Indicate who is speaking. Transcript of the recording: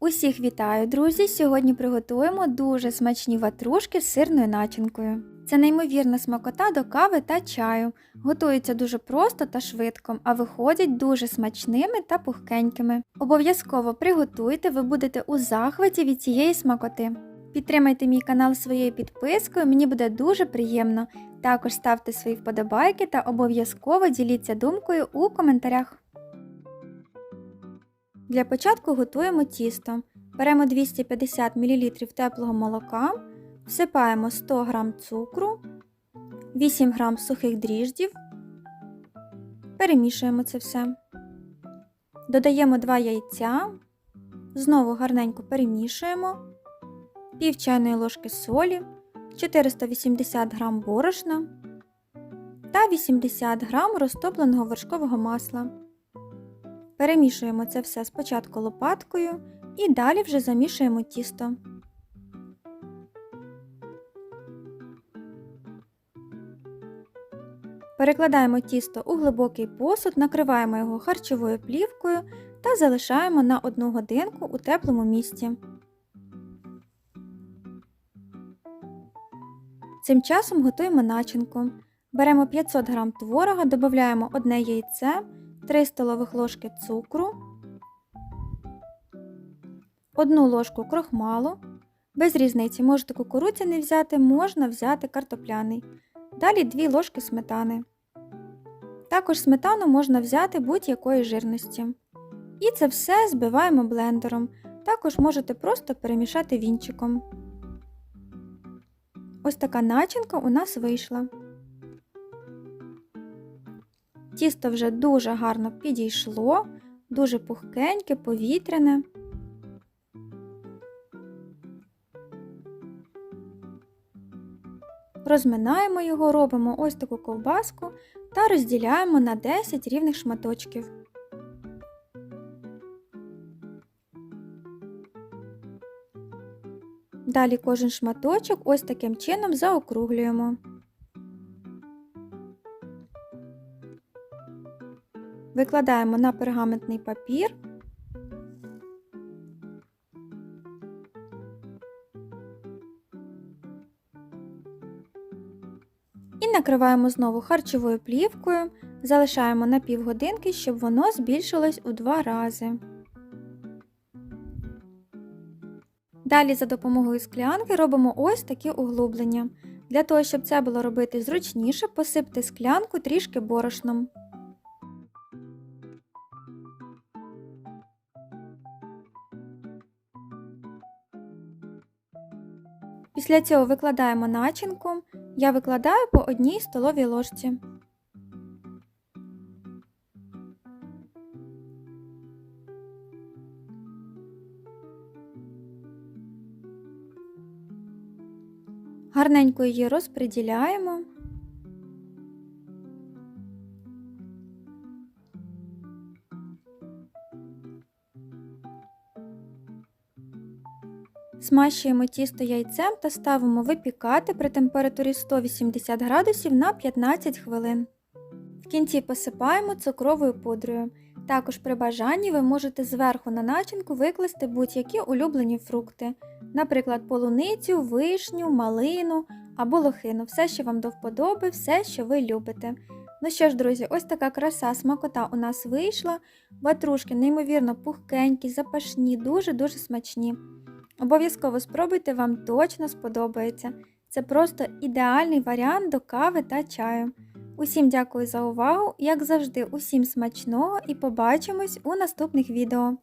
Speaker 1: Усіх вітаю, друзі! Сьогодні приготуємо дуже смачні ватрушки з сирною начинкою. Це неймовірна смакота до кави та чаю. Готуються дуже просто та швидко, а виходять дуже смачними та пухкенькими. Обов'язково приготуйте, ви будете у захваті від цієї смакоти. Підтримайте мій канал своєю підпискою, мені буде дуже приємно. Також ставте свої вподобайки та обов'язково діліться думкою у коментарях. Для початку готуємо тісто. Беремо 250 мл теплого молока, всипаємо 100 г цукру, 8 г сухих дріждів, перемішуємо це все. Додаємо 2 яйця, знову гарненько перемішуємо, пів чайної ложки солі, 480 г борошна та 80 г розтопленого вершкового масла. Перемішуємо це все спочатку лопаткою і далі вже замішуємо тісто. Перекладаємо тісто у глибокий посуд, накриваємо його харчовою плівкою та залишаємо на 1 годинку у теплому місці. Цим часом готуємо начинку. Беремо 500 г творога, додаємо одне яйце. 3 столових ложки цукру, 1 ложку крохмалу. Без різниці можете кукурудзяний взяти, можна взяти картопляний. Далі 2 ложки сметани. Також сметану можна взяти будь-якої жирності. І це все збиваємо блендером. Також можете просто перемішати вінчиком. Ось така начинка у нас вийшла. Тісто вже дуже гарно підійшло, дуже пухкеньке, повітряне. Розминаємо його, робимо ось таку ковбаску та розділяємо на 10 рівних шматочків. Далі кожен шматочок ось таким чином заокруглюємо. Викладаємо на пергаментний папір. І накриваємо знову харчовою плівкою, залишаємо на півгодинки, щоб воно збільшилось у два рази. Далі за допомогою склянки робимо ось такі углублення. Для того, щоб це було робити зручніше, посипте склянку трішки борошном. Після цього викладаємо начинку. Я викладаю по одній столовій ложці. Гарненько її розподіляємо. Смащуємо тісто яйцем та ставимо випікати при температурі 180 градусів на 15 хвилин. В кінці посипаємо цукровою пудрою. Також при бажанні ви можете зверху на начинку викласти будь-які улюблені фрукти, наприклад, полуницю, вишню, малину або лохину. Все, що вам до вподоби, все, що ви любите. Ну що ж, друзі, ось така краса смакота у нас вийшла. Ватрушки неймовірно пухкенькі, запашні, дуже-дуже смачні. Обов'язково спробуйте, вам точно сподобається. Це просто ідеальний варіант до кави та чаю. Усім дякую за увагу, як завжди, усім смачного і побачимось у наступних відео.